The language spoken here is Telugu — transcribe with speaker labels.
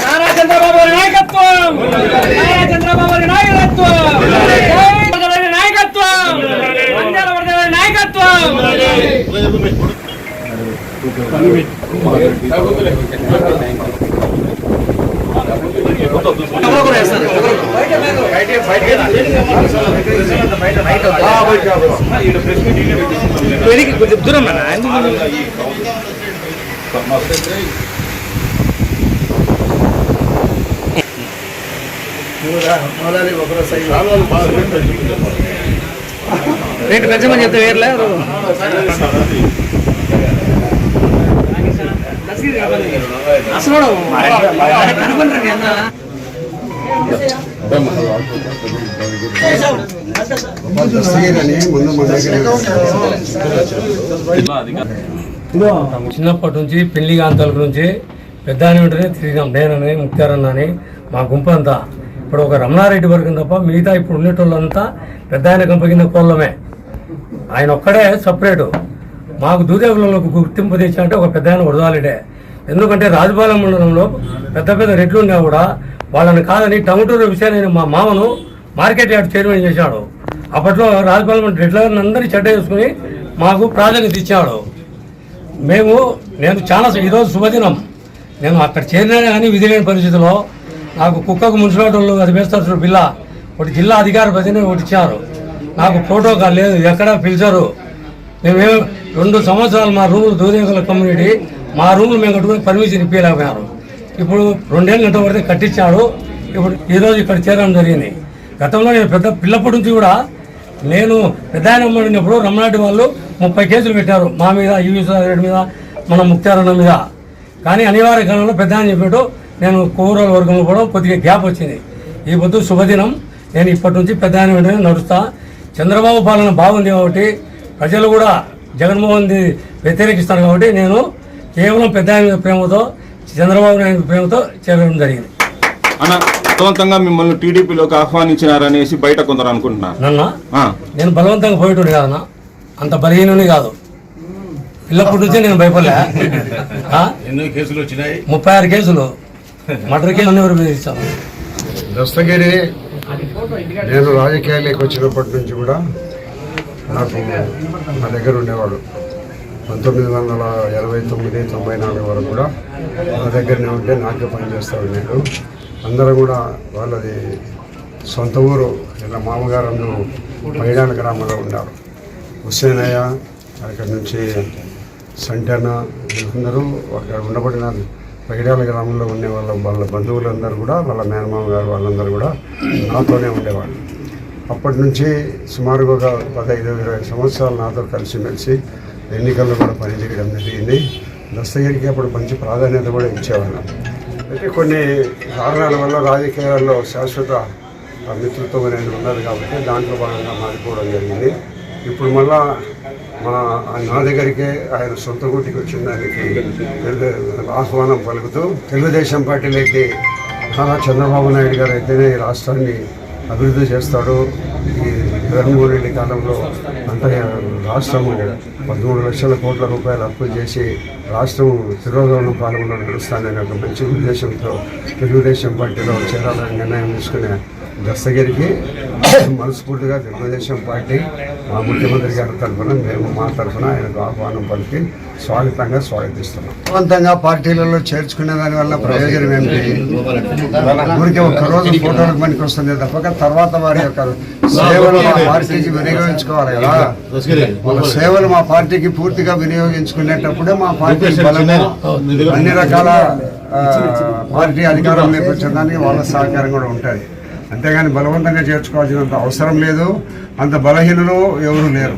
Speaker 1: నారా చంద్రబాబు గారి నాయకత్వం! నారా చంద్రబాబు నాయకత్వం! జై ప్రజల నాయకత్వం వందేల ప్రజల నాయకత్వం! కొంచెం దూరం రేటు పెంచమని చెప్తే వేర్లే అసలు
Speaker 2: చిన్నప్పటి నుంచి పెళ్ళి కాంతాల గురించి పెద్ద వెంటనే తిరిగాం నేనని ముక్తారన్న అని మా గుంపు అంతా. ఇప్పుడు ఒక రమణారెడ్డి వర్గం తప్ప మిగతా ఇప్పుడు ఉండేటోళ్ళంతా పెద్ద ఆయన కంపకిన కోళ్ళమే. ఆయన ఒక్కడే సపరేటు. మాకు దూదేవులకు గుర్తింపు తెచ్చినట్టే ఒక పెద్ద ఆయన వరదాలిడే ఎందుకంటే రాజపాలెం మండలంలో పెద్ద పెద్ద రెట్లు ఉన్నా కూడా వాళ్ళని కాదని టమటూరు విషయాన్ని మా మామను మార్కెట్ యార్డ్ చైర్మన్ చేశాడు. అప్పట్లో రాజపాలెం రెట్లని అందరినీ చెడ్డ చేసుకుని మాకు ప్రాధాన్యత ఇచ్చాడు. మేము నేను చాలా ఈరోజు శుభదినం. నేను అక్కడ చేరినా కానీ విధి లేని పరిస్థితిలో నాకు కుక్కకు మున్సిపాలిటీ అది వేస్తారు బిల్ల ఒకటి జిల్లా అధికార ప్రతిని ఒకటి ఇచ్చారు. నాకు ప్రోటోకాల్ లేదు ఎక్కడ పిలిచారు మేమేం రెండు సంవత్సరాలు మా రూములు దూరేగల కమ్యూనిటీ మా రూములు మేము కట్టుకుని పర్మిషన్ ఇప్పలేకపోయారు ఇప్పుడు రెండేళ్ళు గంట వరకు కట్టించాడు ఇప్పుడు ఈరోజు ఇక్కడ చేరడం జరిగింది. గతంలో నేను పెద్ద పిల్లప్పటి నుంచి కూడా నేను పెద్ద ఆయన ఉన్నప్పుడు రమణాటి వాళ్ళు ముప్పై కేసులు పెట్టారు. మా మీద యూవి రెడ్డి మీద మన ముక్తారన్న మీద. కానీ అనివార్య కాలంలో పెద్ద అని చెప్పినట్టు నేను కూరల వర్గంలో కూడా కొద్దిగా గ్యాప్ వచ్చింది. ఈ పొద్దు శుభదినం. నేను ఇప్పటి నుంచి పెద్ద ఆయన వెంటనే నడుస్తా. చంద్రబాబు పాలన బాగుంది కాబట్టి ప్రజలు కూడా జగన్మోహన్ది వ్యతిరేకిస్తారు కాబట్టి నేను కేవలం పెద్ద ఆయన ప్రేమతో చంద్రబాబు నాయుడు ప్రేమతో చేరడం జరిగింది.
Speaker 3: అన్న అర్థవంతంగా మిమ్మల్ని టీడీపీలోకి ఆహ్వానించినారనేసి బయట కొందరు అనుకుంటున్నారు.
Speaker 2: నన్న
Speaker 3: ఆ,
Speaker 2: నేను బలవంతంగా పోయేటోడు కాదన్న. అంత బలహీనుని కాదు. పిల్లప్పటి నుంచే నేను భయపడలే. ఆ?
Speaker 4: ఎన్నో కేసులు వచ్చినాయి.
Speaker 2: ముప్పై ఆరు కేసులు. మర్డర్ కేసు అన్ని వరకు ఇచ్చాను
Speaker 5: దస్తగిరి నేను రాజకీయాల్లోకి వచ్చినప్పటి నుంచి కూడా నాకు నా దగ్గర ఉండేవాడు. పంతొమ్మిది వందల ఎనభై తొమ్మిది తొంభై నాలుగు వరకు కూడా నా దగ్గరనే ఉంటే నాకే పనిచేస్తూ ఉన్నాడు అందరూ కూడా వాళ్ళది సొంత ఊరు ఇలా మామగారు అందరూ మైదాన గ్రామంలో ఉన్నారు హుస్సేనయ్య అక్కడి నుంచి సంటన వీళ్ళందరూ అక్కడ ఉండబడిన పైడాల గ్రామంలో ఉండే వాళ్ళ వాళ్ళ బంధువులందరూ కూడా వాళ్ళ మేనమామ గారు వాళ్ళందరూ కూడా నాతోనే ఉండేవాళ్ళు. అప్పటి నుంచి సుమారుగా ఒక పదహైదు ఇరవై సంవత్సరాలు నాతో కలిసిమెలిసి ఎన్నికల్లో కూడా పనిచేయడం జరిగింది. దస్తగిరికి అప్పుడు మంచి ప్రాధాన్యత కూడా ఇచ్చేవాళ్ళం. అయితే కొన్ని కారణాల వల్ల రాజకీయాల్లో శాశ్వత మిత్రత్వం అనేది ఉన్నది కాబట్టి దాంట్లో భాగంగా మారిపోవడం జరిగింది. ఇప్పుడు మళ్ళా మా నా దగ్గరికే ఆయన సొంత గుటికి వచ్చిన దానికి ఆహ్వానం పలుకుతూ తెలుగుదేశం పార్టీలోకి నారా చంద్రబాబు నాయుడు గారు అయితేనే ఈ రాష్ట్రాన్ని అభివృద్ధి చేస్తాడు. ఈ జగన్మోహన్ రెడ్డి కాలంలో అంత రాష్ట్రం పదమూడు లక్షల కోట్ల రూపాయలు అప్పు చేసి రాష్ట్రం తిరోగమనం పాలనలో నడుస్తానని ఒక మంచి ఉద్దేశంతో తెలుగుదేశం పార్టీలో చేరాలని నిర్ణయం తీసుకునే దస్తగిరికి మనస్ఫూర్తిగా తెలుగుదేశం పార్టీ మా ముఖ్యమంత్రి గారి తరఫున మేము మా తరఫున ఆయనకు ఆహ్వానం పలికి స్వాగతంగా స్వాగతిస్తున్నాం. బలవంతంగా పార్టీలలో చేర్చుకునే దాని వల్ల ప్రయోజనం ఏంటి ఊరికే ఒక్క రోజు ఫోటోలకు పనికి వస్తుంది తప్పక తర్వాత వారి యొక్క సేవలు మా పార్టీకి వినియోగించుకోవాలి కదా. వాళ్ళ సేవలు మా పార్టీకి పూర్తిగా వినియోగించుకునేటప్పుడే మా పార్టీ బలము అన్ని రకాల పార్టీ అధికారంలోకి వచ్చేదానికి వాళ్ళ సహకారం కూడా ఉంటుంది. అంతేగాని బలవంతంగా చేర్చుకోవాల్సినంత అవసరం లేదు. అంత బలహీనలు ఎవరు లేరు.